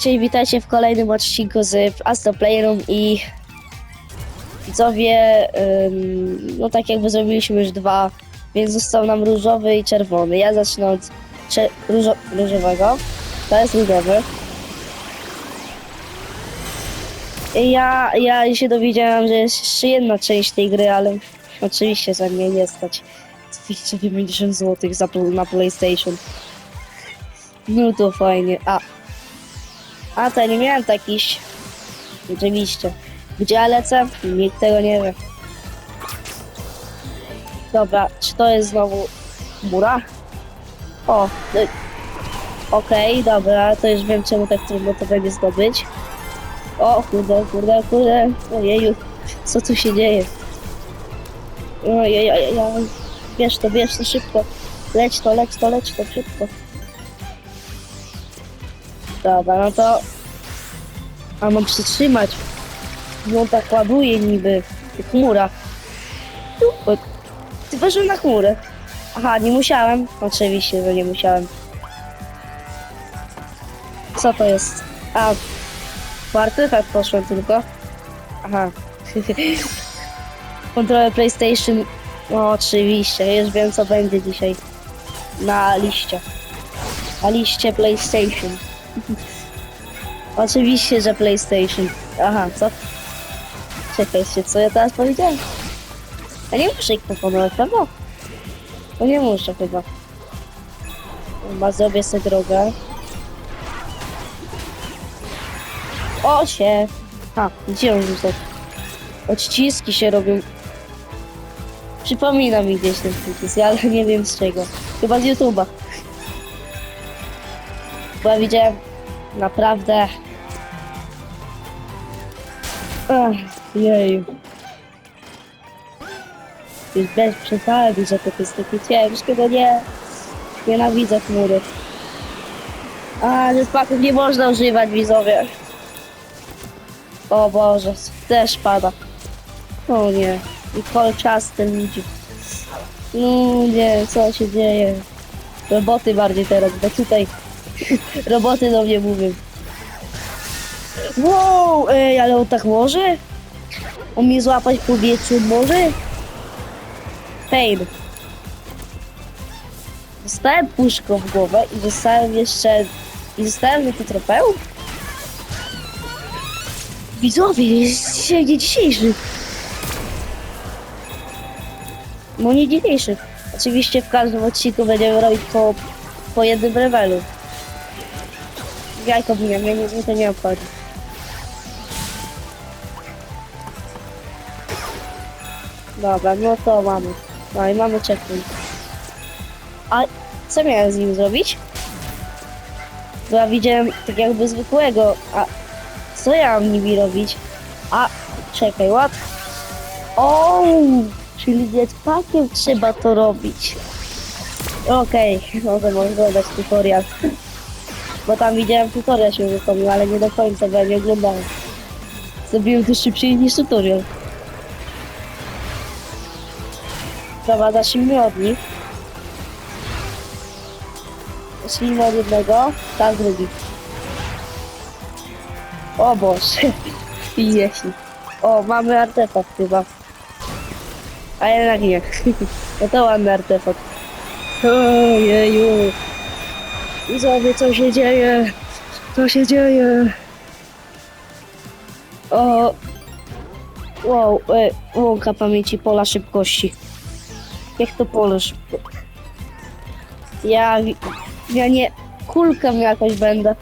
Cześć, witajcie w kolejnym odcinku z Astro Playroom i widzowie, ym, no tak jakby zrobiliśmy już dwa, więc został nam różowy i czerwony. Ja zacznę od różo- różowego, to jest różowy. Ja, ja się dowiedziałam, że jest jeszcze jedna część tej gry, ale oczywiście za mnie nie stać. 250 zł za, na PlayStation. No to fajnie. A, a to nie miałem takich. Oczywiście. Gdzie ja lecę? Nikt tego nie wie. Dobra, czy to jest znowu mura? O, no, okej, dobra, to już wiem czemu tak trudno to będzie zdobyć. O, kurde, kurde, kurde, ojeju, co tu się dzieje? Ojej, ojej. bierz to, bierz to szybko. Leć to, leć to, leć to, szybko. Dobra, no to... A mam przytrzymać. No tak ładuje niby. Chmura. Ty weszłem na chmurę. Aha, nie musiałem. Oczywiście, że nie musiałem. Co to jest? A, czwarty? Tak poszłem tylko. Aha. Kontrolę PlayStation. No oczywiście, już wiem co będzie dzisiaj. Na liście. Na liście PlayStation. Oczywiście, że PlayStation. Aha, co? Czekajcie, co ja teraz powiedziałem? Ja nie muszę ich pokonać, prawda? No nie muszę chyba. Chyba zrobię sobie drogę. O się! A, gdzie on został? Odciski się robią. Przypomina mi gdzieś ten przycisk, ale nie wiem z czego. Chyba z YouTube'a. Bo ja widziałem naprawdę... Ach, jeju. Już bez przesady, że to jest takie ciężkie, no nie. Nienawidzę chmury. A, paków nie można używać, widzowie. O Boże, też pada. O nie, i kolczasty ludzi. No nie, co się dzieje? Roboty bardziej teraz, bo tutaj roboty do mnie mówią. Wow, ej, ale on tak może? On mnie złapać w powietrzu może? Pain. Dostałem puszką w głowę i dostałem jeszcze... I dostałem na to trofeum? Widzowie, jest dzisiaj nie dzisiejszy. No nie dzisiejszy. Oczywiście w każdym odcinku będziemy robić po, po jednym levelu. Jajko mnie, mnie, mnie to nie obchodzi. Dobra, no to mamy. No i mamy checkpoint. A co miałem z nim zrobić? Bo ja widziałem tak jakby zwykłego, a co ja mam nimi robić? A, czekaj, ład. O, czyli jetpackiem trzeba to robić. Okej, okay, może oglądać tutorial. Bo tam widziałem tutorial się uruchomił, ale nie do końca, bo ja nie oglądałem. Zrobiłem to szybciej niż tutorial. Dobra, zacznijmy od nich. Zacznijmy od jednego, tak drugi. O Boże. Jeśli. O, mamy artefakt chyba. A jednak nie. No to ładny artefakt. Ojeju. Widzowie, co się dzieje? Co się dzieje? O. Wow, e, łąka pamięci pola szybkości. Jak to pole szybko? Ja, ja nie, kulką jakoś będę.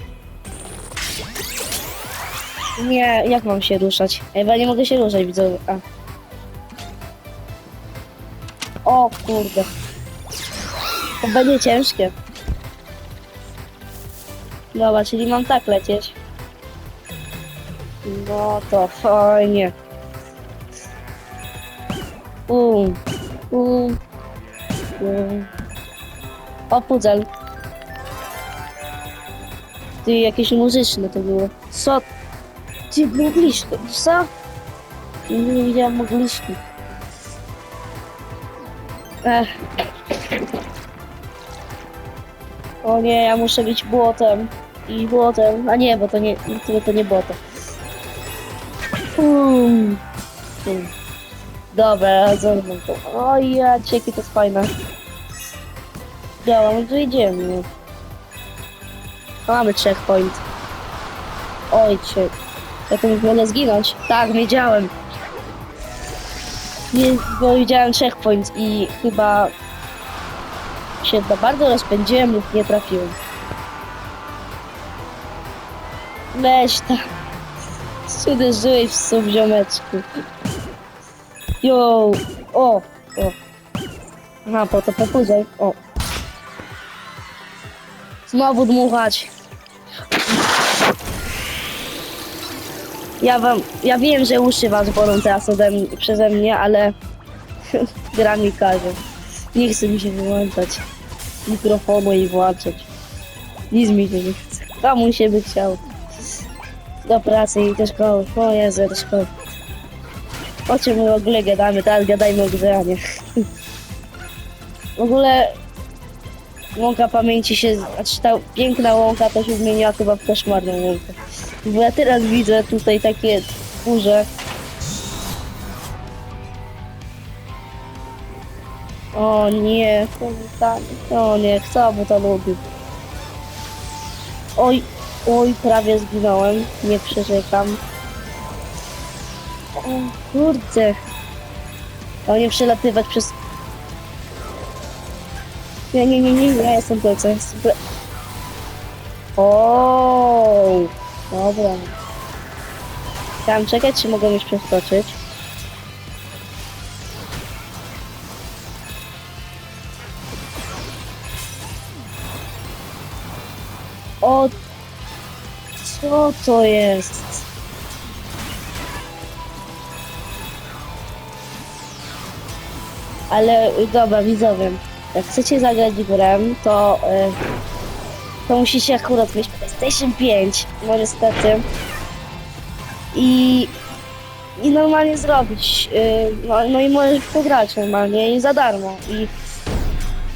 Nie, jak mam się ruszać? Ej, nie mogę się ruszać, widzowie. A. O kurde. To będzie ciężkie. Dobra, czyli mam tak lecieć. No to fajnie. Um, um, um. O, pudzel. Ty, jakieś muzyczne to było. Co? Ty, mogliszki, co? Nie widziałam mogliszki. Ech. O nie, ja muszę być błotem. I błotem. A nie, bo to nie, to, nie błoto. Um. Um. Dobra, zerwę to. O ja, jakie to jest fajne. Działa, no to idziemy. Mamy checkpoint. Oj, cię. Ja tu mogę zginąć. Tak, wiedziałem. Nie, bo widziałem checkpoint i chyba się bardzo rozpędziłem lub nie trafiłem. Weź tam. Uderzyłeś w sub ziomeczku. Jo, o, o. Aha, po to popudzaj. O. Znowu dmuchać. Ja wam, ja wiem, że uszy was bolą teraz ode mnie, przeze mnie, ale gra mi każe. Nie chce mi się wyłączać mikrofonu i włączać. Nic mi się nie chce. Komu się by chciał. Do pracy i do szkoły. O Jezu, do szkoły. O czym my w ogóle gadamy? Teraz gadajmy o nie. W ogóle łąka pamięci się, znaczy ta piękna łąka to się zmieniła chyba w koszmarną łąkę. Bo ja teraz widzę tutaj takie burze. O nie, tak. O nie, kto by to lubił? Oj, oj, prawie zginąłem. Nie przerzekam. O kurde. O nie przelatywać przez... Nie, nie, nie, nie, ja jestem plecem, jestem ple... O, dobra. Chciałam czekać, czy mogę już przeskoczyć. O, co to jest? Ale dobra, widzowie, jak chcecie zagrać grę, to, y, to musicie akurat mieć PlayStation 5, no niestety. I, i normalnie zrobić. y, No, no i możesz pograć normalnie i za darmo. I,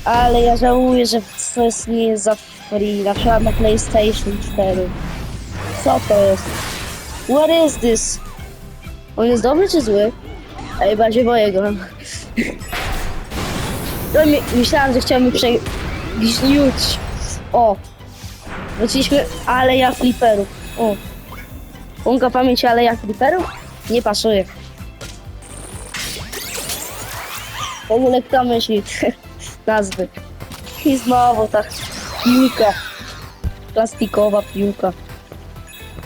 ale ja żałuję, że to jest, nie jest za free, na przykład na PlayStation 4. Co to jest? What is this? On jest dobry czy zły? Ej, bardziej boję go. To mi, myślałam, że chciałem mi przegniuć. O! Wróciliśmy, ale ja fliperów. O! Łąka pamięci, ale ja fliperów? Nie pasuje. W ogóle kto myśli nazwy? I znowu ta piłka. Plastikowa piłka.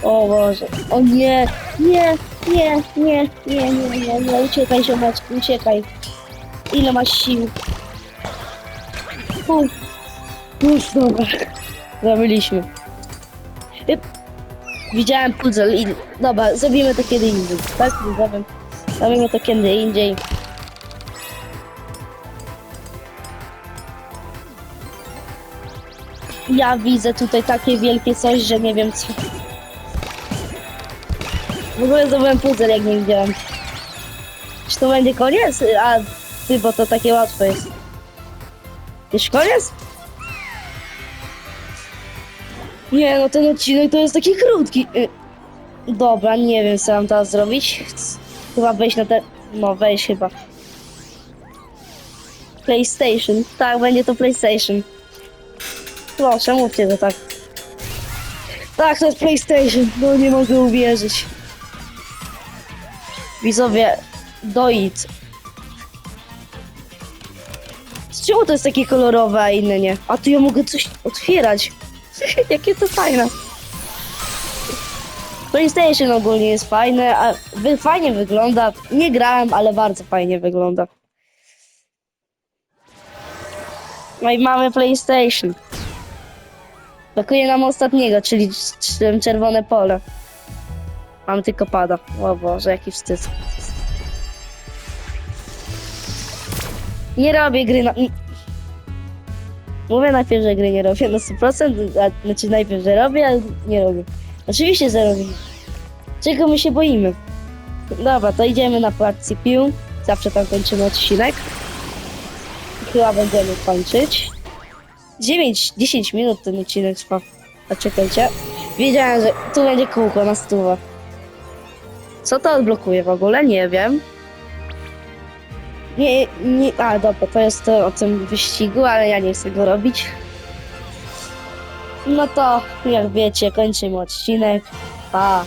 O Boże. O nie, nie, nie, nie, nie, nie, nie, nie. Uciekaj ziomeczku, uciekaj. Ile masz sił? Uf. Już dobra. Zabiliśmy. Yp. Widziałem puzzle i... Dobra, zrobimy to kiedy indziej. Tak, zrobimy. Zrobimy to kiedy indziej. Ja widzę tutaj takie wielkie coś, że nie wiem co. W ogóle zdobyłem puzzle, jak nie widziałem. Czy to będzie koniec? A ty, bo to takie łatwe jest. Już koniec? Nie, no ten odcinek to jest taki krótki. Y, Dobra, nie wiem co mam teraz zrobić. Ch- Chyba wejść na te... No, wejść chyba. PlayStation. Tak, będzie to PlayStation. Proszę, mówcie to tak. Tak, to jest PlayStation. No nie mogę uwierzyć. Widzowie, doid. Z czemu to jest takie kolorowe, a inne nie? A tu ja mogę coś otwierać. Jakie to fajne. PlayStation ogólnie jest fajne, a wy, fajnie wygląda. Nie grałem, ale bardzo fajnie wygląda. No i mamy PlayStation. Brakuje nam ostatniego, czyli czerwone pole. Mam tylko pada. O Boże, jaki wstyd. Nie robię gry na... Mówię najpierw, że gry nie robię na 100%, a, znaczy najpierw, że robię, ale nie robię. Oczywiście, że robię. Czego my się boimy? Dobra, to idziemy na plac CPU. Zawsze tam kończymy odcinek. Chyba będziemy kończyć. 9-10 minut ten odcinek trwa. A czekajcie. Wiedziałem, że tu będzie kółko na stówę. Co to odblokuje w ogóle? Nie wiem. Nie, nie, a dobra, to jest to o tym wyścigu, ale ja nie chcę go robić. No to, jak wiecie, kończymy odcinek. Pa!